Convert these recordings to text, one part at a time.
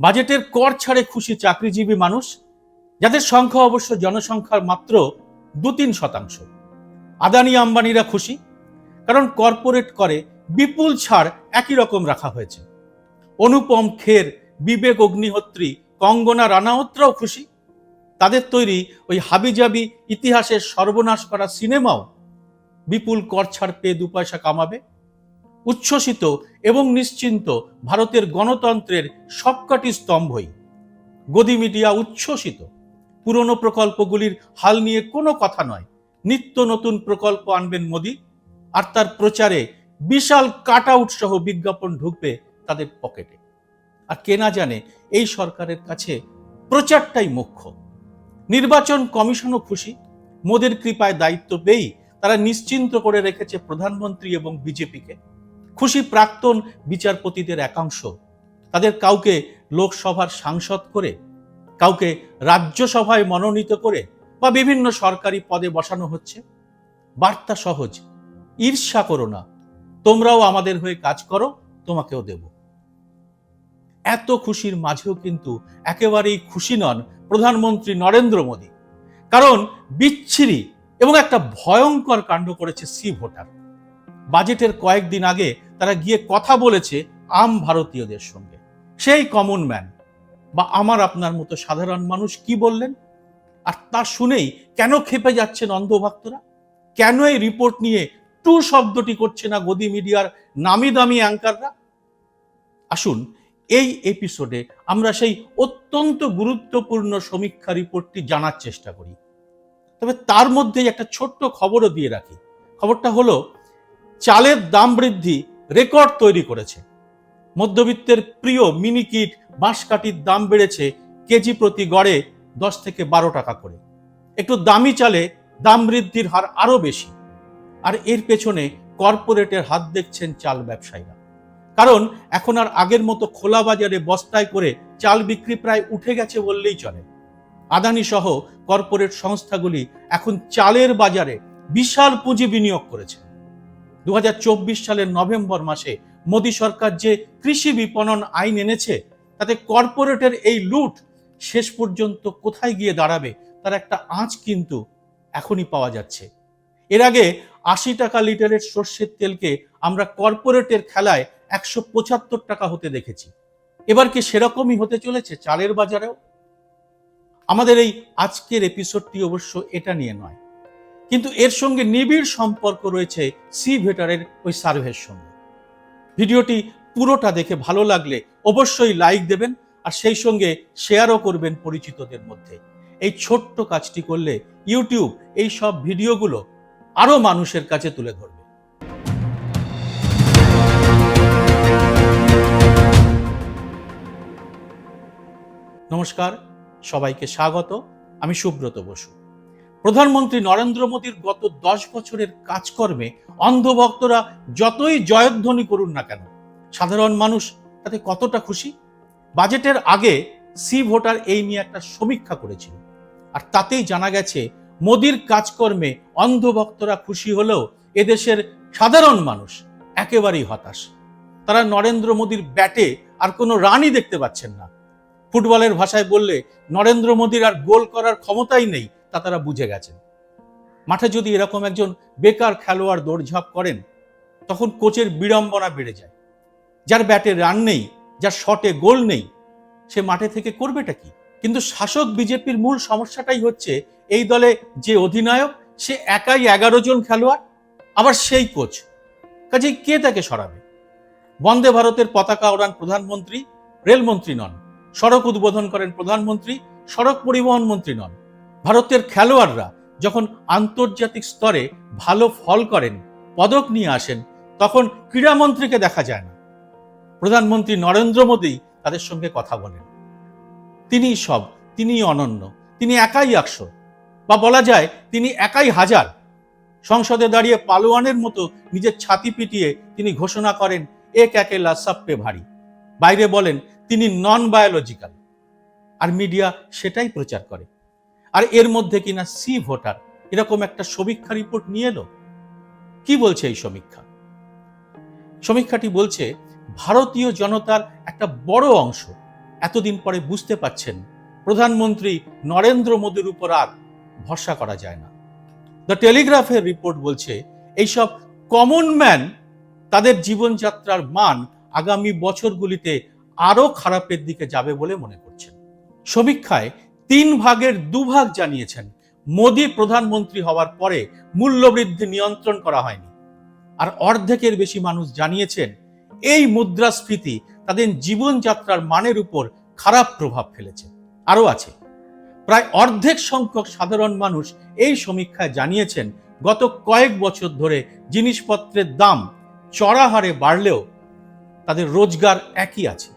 বাজেটের কর ছাড়ে খুশি চাকরিজীবী মানুষ, যাদের সংখ্যা অবশ্য জনসংখ্যার মাত্র দু তিন শতাংশ। আদানি আম্বানিরা খুশি, কারণ কর্পোরেট করে বিপুল ছাড় একই রকম রাখা হয়েছে। অনুপম খের, বিবেক অগ্নিহোত্রী, কঙ্গনা রানাওতরাও খুশি। তাদের তৈরি ওই হাবিজাবি ইতিহাসের সর্বনাশ করা সিনেমাও বিপুল কর ছাড় পেয়ে দু পয়সা কামাবে। উচ্ছ্বসিত এবং নিশ্চিন্ত ভারতের গণতন্ত্রের সবকটি স্তম্ভই। গদি মিডিয়া উচ্ছ্বসিত। পুরনো প্রকল্পগুলির হাল নিয়ে কোনো কথা নয়। নিত্য নতুন প্রকল্প আনবেন মোদী, আর তার প্রচারে বিশাল কাট আউট সহ বিজ্ঞাপন ঢুকবে তাদের পকেটে। আর কে না জানে, এই সরকারের কাছে প্রচারটাই মুখ্য। নির্বাচন কমিশনও খুশি। মোদের কৃপায় দায়িত্ব পেয়েই তারা নিশ্চিন্ত করে রেখেছে প্রধানমন্ত্রী এবং বিজেপিকে। খুশি প্রাক্তন বিচারপতিদের একাংশ। তাদের কাউকে লোকসভার সাংসদ করে, কাউকে রাজ্যসভায় মনোনীত করে বা বিভিন্ন সরকারি পদে বসানো হচ্ছে? বার্তা সহজ, ঈর্ষা করো না। তোমরাও আমাদের হয়ে কাজ করো, তোমাকেও দেব। এত খুশির মাঝেও কিন্তু একেবারেই খুশি নন প্রধানমন্ত্রী নরেন্দ্র মোদী। কারণ বিচ্ছিরি এবং একটা ভয়ঙ্কর কাণ্ড করেছে সি ভোটার। বাজেটের কয়েকদিন আগে তারা গিয়ে কথা বলেছে আম ভারতীয়দের সঙ্গে। সেই কমন ম্যান বা আমার আপনার মতো সাধারণ মানুষ কি বললেন? আর তা শুনেই কেন খেপে যাচ্ছেন অন্ধভক্তরা? কেন এই রিপোর্ট নিয়ে টু শব্দটি করছে না গদি মিডিয়ার নামি দামি অ্যাঙ্কাররা আসুন, এই এপিসোডে আমরা সেই অত্যন্ত গুরুত্বপূর্ণ সমীক্ষা রিপোর্টটি জানার চেষ্টা করি। তবে তার মধ্যেই একটা ছোট্ট খবরও দিয়ে রাখি। খবরটা হলো চালের দাম বৃদ্ধি রেকর্ড তৈরি করেছে। মধ্যবিত্তের প্রিয় মিনি কিট বাঁশকাঠির দাম বেড়েছে কেজি প্রতি গড়ে দশ থেকে বারো টাকা করে। একটু দামি চালে দাম বৃদ্ধির হার আরও বেশি। আর এর পেছনে কর্পোরেটের হাত দেখছেন চাল ব্যবসায়ীরা। কারণ এখন আর আগের মতো খোলা বাজারে বস্তায় করে চাল বিক্রি প্রায় উঠে গেছে বললেই চলে। আদানি সহ কর্পোরেট সংস্থাগুলি এখন চালের বাজারে বিশাল পুঁজি বিনিয়োগ করেছে। দু হাজার চব্বিশ সালের নভেম্বর মাসে মোদী সরকার যে কৃষি বিপণন আইন এনেছে, তাতে কর্পোরেটের এই লুট শেষ পর্যন্ত কোথায় গিয়ে দাঁড়াবে, তার একটা আঁচ কিন্তু এখনই পাওয়া যাচ্ছে। এর আগে আশি টাকা লিটারের সর্ষের তেলকে আমরা কর্পোরেটের খেলায় একশো পঁচাত্তর টাকা হতে দেখেছি। এবার কি সেরকমই হতে চলেছে চালের বাজারেও? আমাদের এই আজকের এপিসোডটি অবশ্য এটা নিয়ে নয়। কিন্তু এর সঙ্গে নিবিড় সম্পর্ক রয়েছে সি ভেটারের ওই সার্ভের সঙ্গে। ভিডিওটি পুরোটা দেখে ভালো লাগলে অবশ্যই লাইক দেবেন আর সেই সঙ্গে শেয়ারও করবেন পরিচিতদের মধ্যে। এই ছোট্ট কাজটি করলে ইউটিউব এই সব ভিডিওগুলো আরও মানুষের কাছে তুলে ধরবে। নমস্কার, সবাইকে স্বাগত। আমি সুব্রত বসু। প্রধানমন্ত্রী নরেন্দ্র মোদীর গত দশ বছরের কাজকর্মে অন্ধভক্তরা যতই জয়ধ্বনি করুন না কেন, সাধারণ মানুষ তাতে কতটা খুশি? বাজেটের আগে সি ভোটার এই নিয়ে একটা সমীক্ষা করেছিল। আর তাতেই জানা গেছে, মোদীর কাজকর্মে অন্ধভক্তরা খুশি হলেও এদেশের সাধারণ মানুষ একেবারেই হতাশ। তারা নরেন্দ্র মোদীর ব্যাটে আর কোনো রানই দেখতে পাচ্ছেন না। ফুটবলের ভাষায় বললে, নরেন্দ্র মোদীর আর গোল করার ক্ষমতাই নেই তা তারা বুঝে গেছেন। মাঠে যদি এরকম একজন বেকার খেলোয়াড় দৌড়ঝাঁপ করেন, তখন কোচের বিড়ম্বনা বেড়ে যায়। যার ব্যাটে রান নেই, যার শটে গোল নেই, সে মাঠে থেকে করবেটা কি? কিন্তু শাসক বিজেপির মূল সমস্যাটাই হচ্ছে, এই দলে যে অধিনায়ক, সে একাই এগারো জন খেলোয়াড়, আবার সেই কোচ। কাজেই কে তাকে সরাবে? বন্দে ভারতের পতাকা ওড়ান প্রধানমন্ত্রী, রেলমন্ত্রী নন। সড়ক উদ্বোধন করেন প্রধানমন্ত্রী, সড়ক পরিবহন মন্ত্রী নন। ভারতের খেলোয়াড়রা যখন আন্তর্জাতিক স্তরে ভালো ফল করেন, পদক নিয়ে আসেন, তখন ক্রীড়ামন্ত্রীকে দেখা যায় না। প্রধানমন্ত্রী নরেন্দ্র মোদী তাদের সঙ্গে কথা বলেন। তিনিই সব, তিনিই অনন্য, তিনি একাই একশো, বা বলা যায় তিনি একাই হাজার। সংসদে দাঁড়িয়ে পালোয়ানের মতো নিজের ছাতি পিটিয়ে তিনি ঘোষণা করেন, এক একেলা সাপ্পে ভারী। বাইরে বলেন, তিনি নন বায়োলজিক্যাল আর মিডিয়া সেটাই প্রচার করে। আর এর মধ্যে কিনা সি ভোটার? এরকম একটা সমীক্ষা রিপোর্ট নিয়ে এলো? কি বলছে এই সমীক্ষা? সমীক্ষাটি বলছে, ভারতীয় জনতার একটা বড় অংশ এতদিন পরে বুঝতে পাচ্ছেন প্রধানমন্ত্রী নরেন্দ্র মোদীর উপর আর ভরসা করা যায় না। দ্য টেলিগ্রাফের রিপোর্ট বলছে, এইসব কমন ম্যান তাদের জীবনযাত্রার মান আগামী বছরগুলিতে আরও খারাপের দিকে যাবে বলে মনে করছেন। সমীক্ষায় তিন ভাগের দুভাগ জানিয়েছেন। মোদী প্রধানমন্ত্রী হওয়ার পরে মূল্যবৃদ্ধি নিয়ন্ত্রণ করা হয়নি। আর অর্ধেকের বেশি মানুষ জানিয়েছেন, এই মুদ্রাস্ফীতি তাদের জীবনযাত্রার মানের উপর খারাপ প্রভাব ফেলেছে। আরও আছে, প্রায় অর্ধেক সংখ্যক সাধারণ মানুষ এই সমীক্ষায় জানিয়েছেন, গত কয়েক বছর ধরে জিনিসপত্রের দাম চড়া হারে বাড়লেও তাদের রোজগার একই আছে।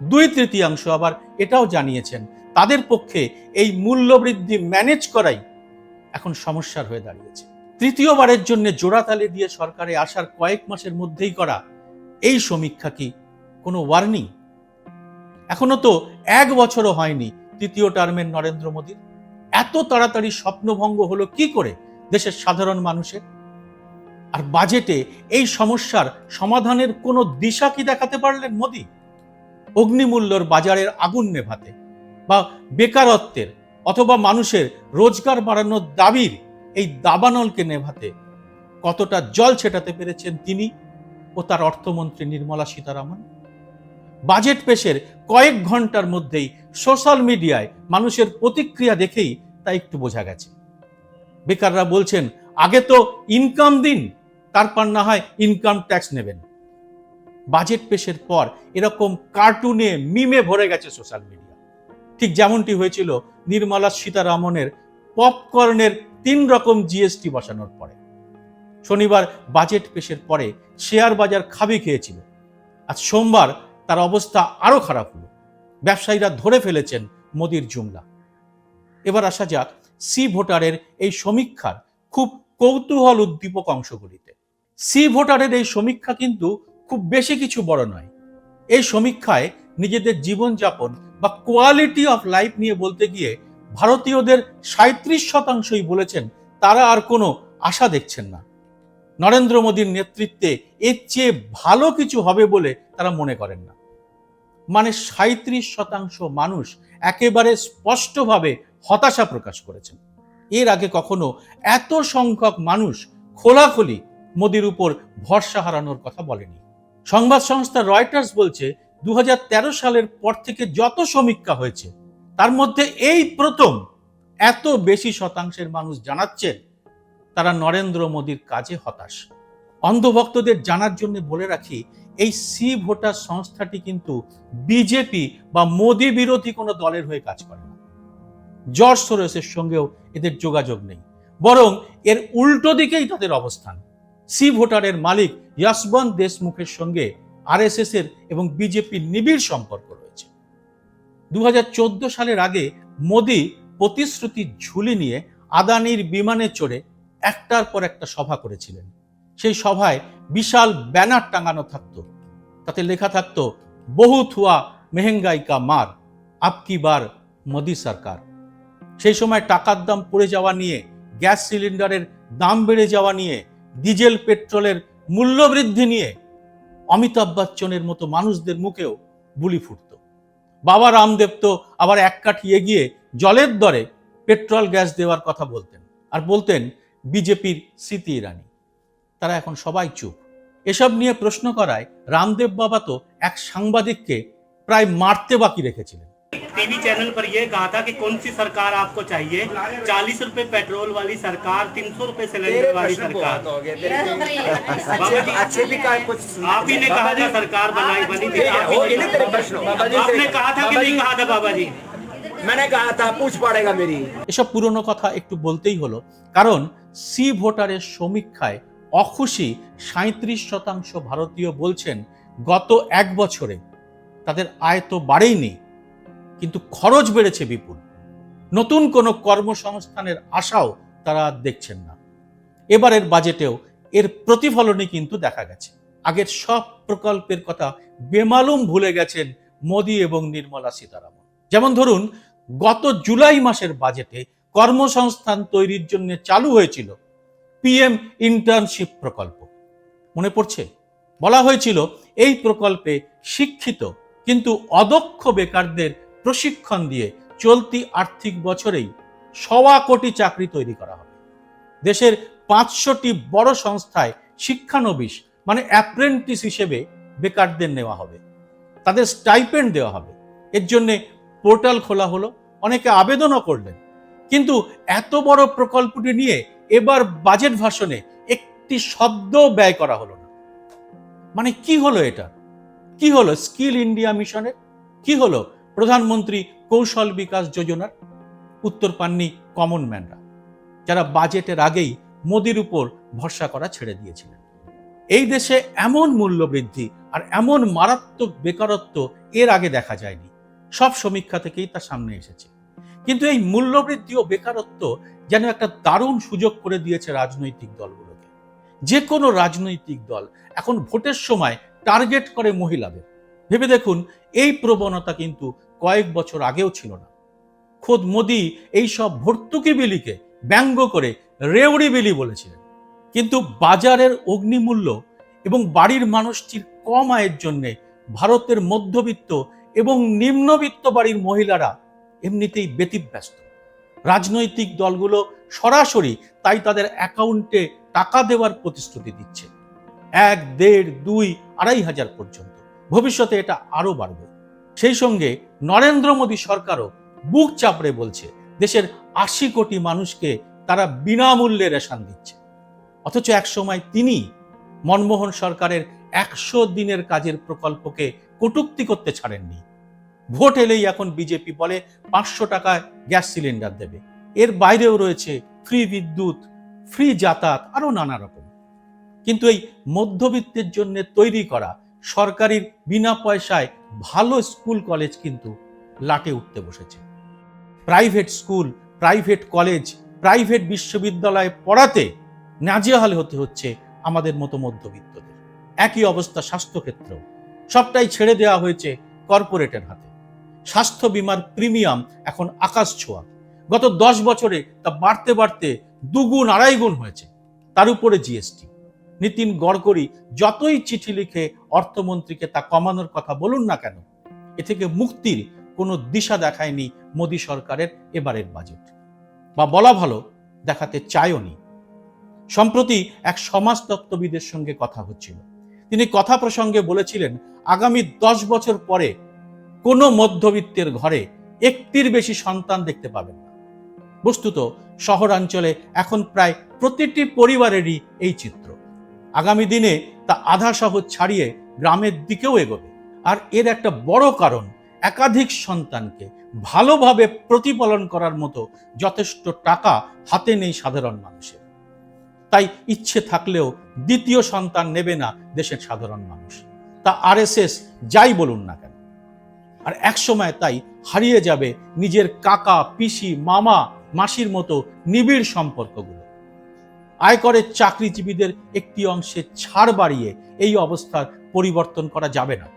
দুই তৃতীয়াংশ আবার এটাও জানিয়েছেন তাদের পক্ষে এই মূল্যবৃদ্ধি ম্যানেজ করাই এখন সমস্যার হয়ে দাঁড়িয়েছে। তৃতীয়বারের জন্য জোড়াতালি দিয়ে সরকারে আসার কয়েক মাসের মধ্যেই করা এই সমীক্ষা কি কোনো ওয়ার্নিং এখনও তো এক বছরও হয়নি তৃতীয় টার্মের নরেন্দ্র মোদীর। এত তাড়াতাড়ি স্বপ্নভঙ্গ হলো কি করে দেশের সাধারণ মানুষের? আর বাজেটে এই সমস্যার সমাধানের কোনো দিশা কি দেখাতে পারলেন মোদী? অগ্নিমূল্যর বাজারের আগুন নেভাতে বা বেকারত্বের অথবা মানুষের রোজগার বাড়ানোর দাবির এই দাবানলকে নেভাতে কতটা জল ছেটাতে পেরেছেন তিনি ও তার অর্থমন্ত্রী নির্মলা সীতারামন? বাজেট পেশের কয়েক ঘণ্টার মধ্যেই সোশ্যাল মিডিয়ায় মানুষের প্রতিক্রিয়া দেখেই তা একটু বোঝা গেছে। বেকাররা বলছেন, আগে তো ইনকাম দিন, তারপর না হয় ইনকাম ট্যাক্স নেবেন। বাজেট পেশের পর এরকম কার্টুনে মিমে ভরে গেছে সোশ্যাল মিডিয়া। ঠিক যেমনটি হয়েছিল নির্মলা সীতারামনের পপকর্নের তিন রকম জিএসটি বসানোর পরে। শনিবার বাজেট পেশের পরে শেয়ার বাজার খাবি খেয়েছিল। আজ সোমবার তার অবস্থা আরও খারাপ হলো। ব্যবসায়ীরা ধরে ফেলেছেন মোদির জুমলা। এবার আসা যাক সি ভোটারের এই সমীক্ষার খুব কৌতূহল উদ্দীপক অংশগুলিতে। সি ভোটারের এই সমীক্ষা কিন্তু খুব বেশি কিছু বড় নয়। এই সমীক্ষায় নিজেদের জীবনযাপন বা কোয়ালিটি অফ লাইফ নিয়ে বলতে গিয়ে ভারতীয়দের সাঁত্রিশ শতাংশই বলেছেন, তারা আর কোনো আশা দেখছেন না। নরেন্দ্র মোদীর নেতৃত্বে এর চেয়ে ভালো কিছু হবে বলে তারা মনে করেন না। মানে সাঁত্রিশ শতাংশ মানুষ একেবারে স্পষ্টভাবে হতাশা প্রকাশ করেছেন। এর আগে কখনো এত সংখ্যক মানুষ খোলাখুলি মোদির উপর ভরসা হারানোর কথা বলেনি। সংবাদ সংস্থা রয়টার্স বলছে দু হাজার তেরো সালের পর থেকে যত সমীক্ষা হয়েছে, তার মধ্যে এই প্রথম এত বেশি শতাংশের মানুষ জানাচ্ছেন তারা নরেন্দ্র মোদীর কাজে হতাশ। অন্ধভক্তদের জানার জন্য বলে রাখি, এই সি ভোটার সংস্থাটি কিন্তু বিজেপি বা মোদী বিরোধী কোনো দলের হয়ে কাজ করে না। জর্জ সোরেসের সঙ্গেও এদের যোগাযোগ নেই। বরং এর উল্টো দিকেই তাদের অবস্থান। সি ভোটারের মালিক যশবন্ত দেশমুখের সঙ্গে আরএসএস এর এবং বিজেপির নিবিড় সম্পর্ক রয়েছে। দুহাজার চোদ্দ সালের আগে মোদী প্রতিশ্রুতির ঝুলি নিয়ে আদানির বিমানে চড়ে একটার পর একটা সভা করেছিলেন। সেই সভায় বিশাল ব্যানার টাঙানো থাকতো। তাতে লেখা থাকতো, বহুত হুয়া মেহেঙ্গাই কা মার আপকি বার মোদি সরকার। সেই সময় টাকার দাম পড়ে যাওয়া নিয়ে, গ্যাস সিলিন্ডারের দাম বেড়ে যাওয়া নিয়ে, ডিজেল, পেট্রোলের মূল্যবৃদ্ধি নিয়ে অমিতাভ বচ্চনের মতো মানুষদের মুখেও বুলি ফুটত। বাবা রামদেব তো আবার এক কাঠি এগিয়ে জলের দরে পেট্রোল গ্যাস দেওয়ার কথা বলতেন আর বলতেন, বিজেপির স্মৃতি ইরানি। তারা এখন সবাই চুপ। এসব নিয়ে প্রশ্ন করায় রামদেব বাবা তো এক সাংবাদিককে প্রায় মারতে বাকি রেখেছিলেন। टीवी चैनल पर यह कहा था कि कौन सी सरकार आपको चाहिए चालीस रुपए पेट्रोल वाली सरकार तीन सौ रुपए सिलेंडर तेरे वाली प्रश्न सरकार बहुत हो गए तेरे अच्छे अच्छे भी का कुछ आप ही ने कहा था सरकार बनाई बनी थी आप हो ही गए ना तेरे प्रश्न बाबा जी आपने से- कहा था कि बाबा नहीं जी- कहा था बाबा जी मैंने कहा था पूछ पड़ेगा मेरी এসব পুরনো কথা একটু বলতেই হলো কারণ সি ভোটারের সমীক্ষায় অখুশি সাঁত্রিশ শতাংশ ভারতীয় বলছেন গত এক বছরে তাদের আয় তো বাড়েইনি কিন্তু খরচ বেড়েছে বিপুল। নতুন কোনো কর্মসংস্থানের আশাও তারা দেখছেন না। এবারের বাজেটেও এর প্রতিফলনই কিন্তু দেখা গেছে। আগের সব প্রকল্পের কথা বেমালুম ভুলে গেছেন মোদী এবং নির্মলা সীতারামন। যেমন ধরুন, গত জুলাই মাসের বাজেটে কর্মসংস্থান তৈরির জন্য চালু হয়েছিল পিএম ইন্টার্নশিপ প্রকল্প। মনে পড়ছে? বলা হয়েছিল, এই প্রকল্পে শিক্ষিত কিন্তু অদক্ষ বেকারদের প্রশিক্ষণ দিয়ে চলতি আর্থিক বছরেই সওয়া কোটি চাকরি তৈরি করা হবে। দেশের পাঁচশোটি বড় সংস্থায় শিক্ষানবিশ মানে অ্যাপ্রেন্টিস হিসেবে বেকারদের নেওয়া হবে। তাদের স্টাইপেন্ড দেওয়া হবে। এর জন্য পোর্টাল খোলা হলো, অনেকে আবেদনও করলেন। কিন্তু এত বড় প্রকল্পটি নিয়ে এবার বাজেট ভাষণে একটি শব্দ ব্যয় করা হলো না। মানে কি হলো এটা? কি হলো স্কিল ইন্ডিয়া মিশনের কি হলো প্রধানমন্ত্রী কৌশল বিকাশ যোজনার উত্তর পাননি কমন ম্যানরা যারা বাজেটের আগেই মোদির উপর ভরসা করা ছেড়ে দিয়েছিলেন। এই দেশে এমন মূল্য বৃদ্ধি আর এমন মারাত্মক বেকারত্ব এর আগে দেখা যায়নি। সব সমীক্ষা থেকেই তা সামনে এসেছে। কিন্তু এই মূল্যবৃদ্ধি ও বেকারত্ব যেন একটা দারুণ সুযোগ করে দিয়েছে রাজনৈতিক দলগুলোকে। যে কোনো রাজনৈতিক দল এখন ভোটের সময় টার্গেট করে মহিলাদের। ভেবে দেখুন, এই প্রবণতা কিন্তু কয়েক বছর আগেও ছিল না। খোদ মোদি এই সব ভর্তুকি বিলিকে ব্যঙ্গ করে রেউড়ি বিলি বলেছিলেন। কিন্তু বাজারের অগ্নিমূল্য এবং বাড়ির মানুষটির কম আয়ের জন্যে ভারতের মধ্যবিত্ত এবং নিম্নবিত্ত বাড়ির মহিলারা এমনিতেই ব্যতিব্যস্ত। রাজনৈতিক দলগুলো সরাসরি তাই তাদের অ্যাকাউন্টে টাকা দেওয়ার প্রতিশ্রুতি দিচ্ছে। এক, দেড়, দুই, আড়াই হাজার পর্যন্ত। ভবিষ্যতে এটা আরও বাড়বে। সেই সঙ্গে নরেন্দ্র মোদী সরকারও বুক চাপড়ে বলছে, দেশের আশি কোটি মানুষকে তারা বিনামূল্যে রেশন দিচ্ছে। অথচ একসময় তিনি মনমোহন সরকারের একশো দিনের কাজের প্রকল্পকে কটূক্তি করতে ছাড়েননি। ভোট এলেই এখন বিজেপি বলে পাঁচশো টাকায় গ্যাস সিলিন্ডার দেবে। এর বাইরেও রয়েছে ফ্রি বিদ্যুৎ, ফ্রি যাতায়াত, আরও নানা রকম। কিন্তু এই মধ্যবিত্তের জন্য তৈরি করা সরকারির বিনা পয়সায় ভালো স্কুল কলেজ কিন্তু লাটে উঠতে বসেছে। Private school, private college, private বিশ্ববিদ্যালয়ে পড়াতে নাজেহাল হতে হচ্ছে আমাদের মতো মধ্যবিত্তদের। একই অবস্থা স্বাস্থ্যক্ষেত্র সবটাই ছেড়ে দেওয়া হয়েছে কর্পোরেটের হাতে। স্বাস্থ্য বিমার প্রিমিয়াম এখন আকাশ ছোঁয়া। গত দশ বছরে তা বাড়তে বাড়তে দুগুণ, আড়াই গুণ হয়েছে। তার উপরে জিএসটি। নীতিন গড়করি যতই চিঠি লিখে অর্থমন্ত্রীকে তা কমানোর কথা বলুন না কেন, এ থেকে মুক্তির কোনো দিশা দেখায়নি মোদী সরকারের এবারের বাজেট। বা বলা ভালো, দেখাতে চায়নি সম্প্রতি এক সমাজতত্ত্ববিদের সঙ্গে কথা হচ্ছিল। তিনি কথা প্রসঙ্গে বলেছিলেন, আগামী দশ বছর পরে কোনো মধ্যবিত্তের ঘরে একটির বেশি সন্তান দেখতে পাবেন না। বস্তুত, শহরাঞ্চলে এখন প্রায় প্রতিটি পরিবারেরই এই চিত্র। আগামী দিনে তা আধা শহর ছাড়িয়ে গ্রামের দিকেও এগোবে। আর এর একটা বড় কারণ, একাধিক সন্তানকে ভালোভাবে প্রতিপালন করার মতো যথেষ্ট টাকা হাতে নেই সাধারণ মানুষের। তাই ইচ্ছে থাকলেও দ্বিতীয় সন্তান নেবে না দেশের সাধারণ মানুষ। তা আরএসএস যাই বলুন না কেন? আর একসময় তাই হারিয়ে যাবে নিজের কাকা, পিসি, মামা, মাসির মতো নিবিড় সম্পর্কগুলো। আয়করের চাকরিজীবীদের একটি অংশে ছাড় বাড়িয়ে এই অবস্থার পরিবর্তন করা যাবে না।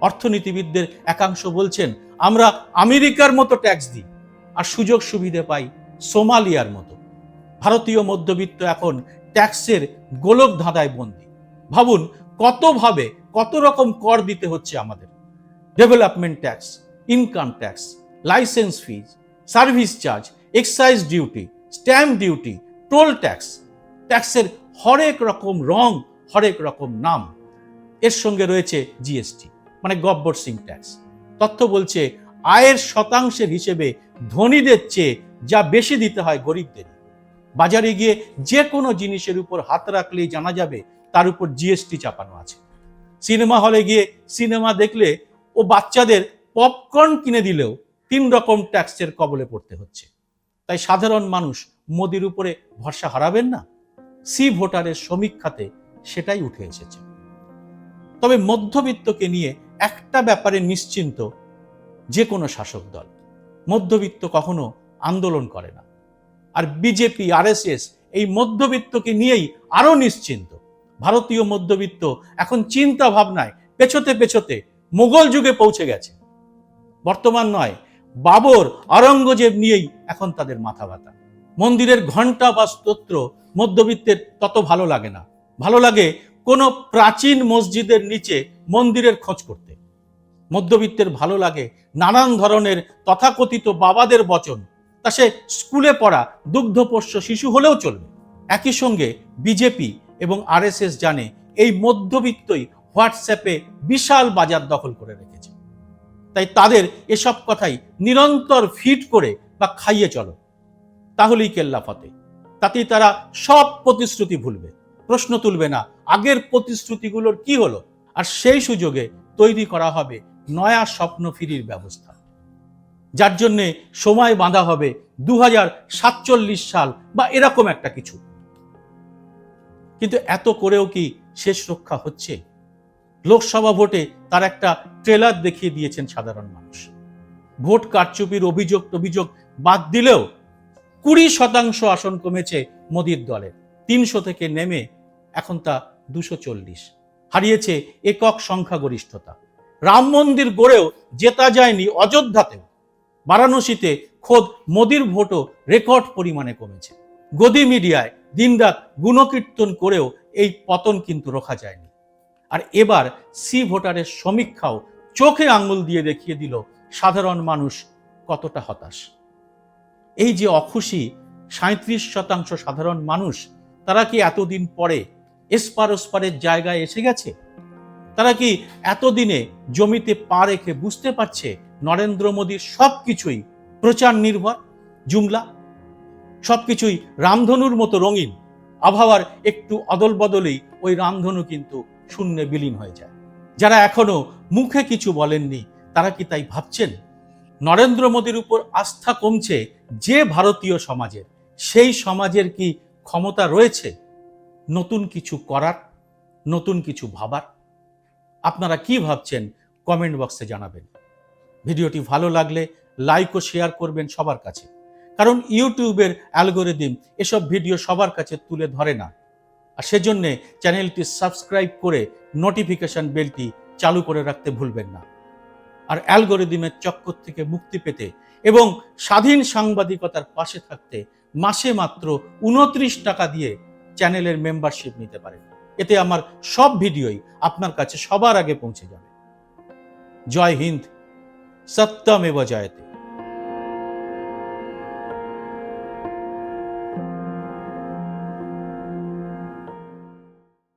অর্থনীতিবিদদের একাংশ বলছেন, আমরা আমেরিকার মতো ট্যাক্স দিই আর সুযোগ সুবিধে পাই সোমালিয়ার মতো। ভারতীয় মধ্যবিত্ত এখন ট্যাক্সের গোলক ধাঁধায় বন্দী। ভাবুন, কতভাবে কত রকম কর দিতে হচ্ছে আমাদের। Development tax, income tax, licence fees, service charge, excise duty, stamp duty toll tax ট্যাক্সের হরেক রকম রং, হরেক রকম নাম। এর সঙ্গে রয়েছে জিএসটি মানে গব্বর সিং ট্যাক্স তথ্য বলছে, আয়ের শতাংশের হিসেবে ধনীদের চেয়ে যা বেশি দিতে হয় গরিবদের। বাজারে গিয়ে যে কোনো জিনিসের উপর হাত রাখলেই জানা যাবে তার উপর জিএসটি চাপানো আছে। সিনেমা হলে গিয়ে সিনেমা দেখলে ও বাচ্চাদের পপকর্ন কিনে দিলেও তিন রকম ট্যাক্সের কবলে পড়তে হচ্ছে। তাই সাধারণ মানুষ মোদির উপরে ভরসা হারাবেন না। সি ভোটারের সমীক্ষাতে সেটাই উঠে এসেছে। তবে মধ্যবিত্তকে নিয়ে একটা ব্যাপারে নিশ্চিন্ত যে কোনো শাসক দল। মধ্যবিত্ত কখনো আন্দোলন করে না। আর বিজেপি, আরএসএস এই মধ্যবিত্তকে নিয়েই আরও নিশ্চিন্ত। ভারতীয় মধ্যবিত্ত এখন চিন্তা ভাবনায় পেছোতে পেছোতে মোগল যুগে পৌঁছে গেছে। বর্তমান নয়, বাবর আরঙ্গজেব নিয়েই এখন তাদের মাথা ব্যথা। মন্দিরের ঘণ্টা বা স্তোত্র মধ্যবিত্তের তত ভালো লাগে না। ভালো লাগে কোনো প্রাচীন মসজিদের নিচে মন্দিরের খোঁজ করতে। মধ্যবিত্তের ভালো লাগে নানান ধরনের তথাকথিত বাবাদের বচন। তা সে স্কুলে পড়া দুগ্ধপোষ্য শিশু হলেও চলবে। একই সঙ্গে বিজেপি এবং আরএসএস জানে এই মধ্যবিত্তই হোয়াটসঅ্যাপে বিশাল বাজার দখল করে রেখেছে। তাই তাদের এসব কথাই নিরন্তর ফিট করে বা খাইয়ে চলো। তাহলেই কেল্লা ফতে। তাতেই তারা সব প্রতিশ্রুতি ভুলবে। প্রশ্ন তুলবে না, আগের প্রতিশ্রুতিগুলোর কি হলো? আর সেই সুযোগে তৈরি করা হবে নয়া স্বপ্ন ফিরির ব্যবস্থা। যার জন্যে সময় বাঁধা হবে দু হাজার সাতচল্লিশ সাল বা এরকম একটা কিছু। কিন্তু এত করেও কি শেষ রক্ষা হচ্ছে? লোকসভা ভোটে তার একটা ট্রেলার দেখিয়ে দিয়েছেন সাধারণ মানুষ। ভোট কারচুপির অভিযোগ অভিযোগ বাদ দিলেও কুড়ি শতাংশ আসন কমেছে মোদির দলের তিনশো থেকে নেমে এখন তা দুশো চল্লিশ। হারিয়েছে একক সংখ্যাগরিষ্ঠতা। রাম মন্দির গড়েও জেতা যায়নি অযোধ্যাতেও। বারাণসীতে খোদ মোদির ভোটও রেকর্ড পরিমাণে কমেছে। গদি মিডিয়ায় দিনরাত গুণকীর্তন করেও এই পতন কিন্তু রোখা যায়নি। আর এবার সি ভোটারের সমীক্ষাও চোখে আঙুল দিয়ে দেখিয়ে দিল সাধারণ মানুষ কতটা হতাশ। এই যে অখুশি সাঁত্রিশ শতাংশ সাধারণ মানুষ, তারা কি এতদিন পরে এসপার ওসপারের জায়গায় এসে গেছে? তারা কি এতদিনে জমিতে পা রেখে বুঝতে পারছে নরেন্দ্র মোদীর সব কিছুই প্রচার নির্ভর, জুমলা? সবকিছুই রামধনুর মতো রঙিন, আবহাওয়ার একটু অদল বদলেই ওই রামধনু কিন্তু শূন্যে বিলীন হয়ে যায়। যারা এখনও মুখে কিছু বলেননি, তারা কি তাই ভাবছেন? নরেন্দ্র মোদীর উপর আস্থা কমছে যে ভারতীয় সমাজের। সেই সমাজের কি ক্ষমতা রয়েছে? নতুন কিছু করার, নতুন কিছু ভাবার? আপনারা কি ভাবছেন? কমেন্ট বক্সে জানাবেন। ভিডিওটি ভালো লাগলে লাইক ও শেয়ার করবেন সবার কাছে। কারণ ইউটিউবের অ্যালগোরিদিম এসব ভিডিও সবার কাছে তুলে ধরে না। আর সেজন্যে চ্যানেলটি সাবস্ক্রাইব করে নোটিফিকেশন বেলটি চালু করে রাখতে ভুলবেন না। আর অ্যালগোরিদিমের চক্কর থেকে মুক্তি পেতে এবং স্বাধীন সাংবাদিকতার পাশে থাকতে মাসে মাত্র উনত্রিশ টাকা দিয়ে চ্যানেলের মেম্বারশিপ নিতে পারেন এতে আমার সব ভিডিওই আপনার কাছে সবার আগে পৌঁছে যাবে। জয় হিন্দ। সত্যমেব জয়তে।